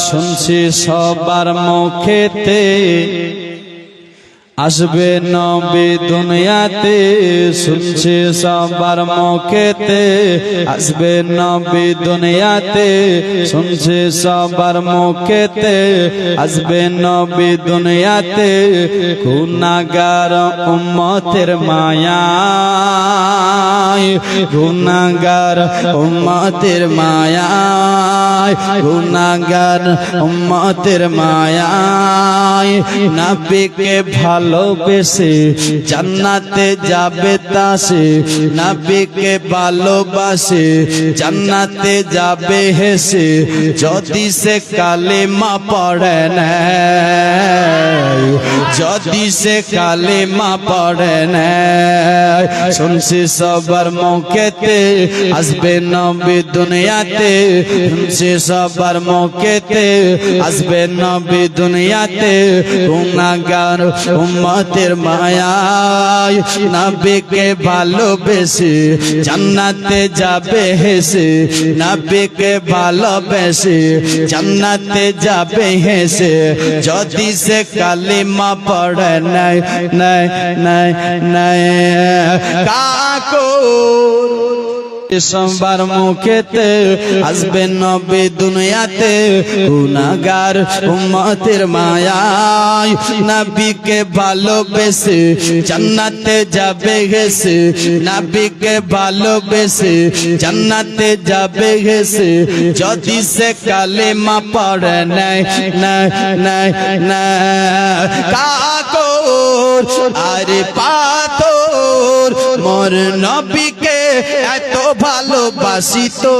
শুনছি সবার মুখেতে আসবে নবী দুনিয়াতে, শুনছি সবার মুখেতে। আসবে নবী দুনিয়াতে, শুনছি সবার মুখেতে। আসবে নবী দুনিয়াতে গুনাগার উম্মতের মায়া গুনাগার উম্মতের মায়া গুনাগার উম্মতের মায়া নবীকে ভালোবেসে জান্নাতে যাবে তাসে নবীকে ভালোবাসে, জান্নাতে যাবে হেসে যদি সে কালেমা পড়ে যদি সে কালেমা পড়ে শুনছি সবার মুখেতে আসবে নবী দুনিয়াতে, শুনছি সবার মুখেতে আসবে নবী দুনিয়াতে গুনাগার উম্মতের মায়ায় নবীকে ভালোবেসে, জান্নাতে যাবে হেসে, নবীকে ভালোবেসে, জান্নাতে যাবে হেসে, যদি সে কালিমা পড়ে, নাই নাই নাই নাই কাকুর সোমবার মুখেতে আসবে নবী দুনিয়াতে গুনাগার উম্মতের মায়ায়। নবীকে ভালোবেসে জান্নাতে যাবে গেছে নবীকে ভালোবেসে জান্নাতে যাবে গেছে যদি সে কালেমা পড়ে, নাই নাই নাই নাই। কাকর আরে পাথর মোর নবীকে এত ভালোবাসি তো।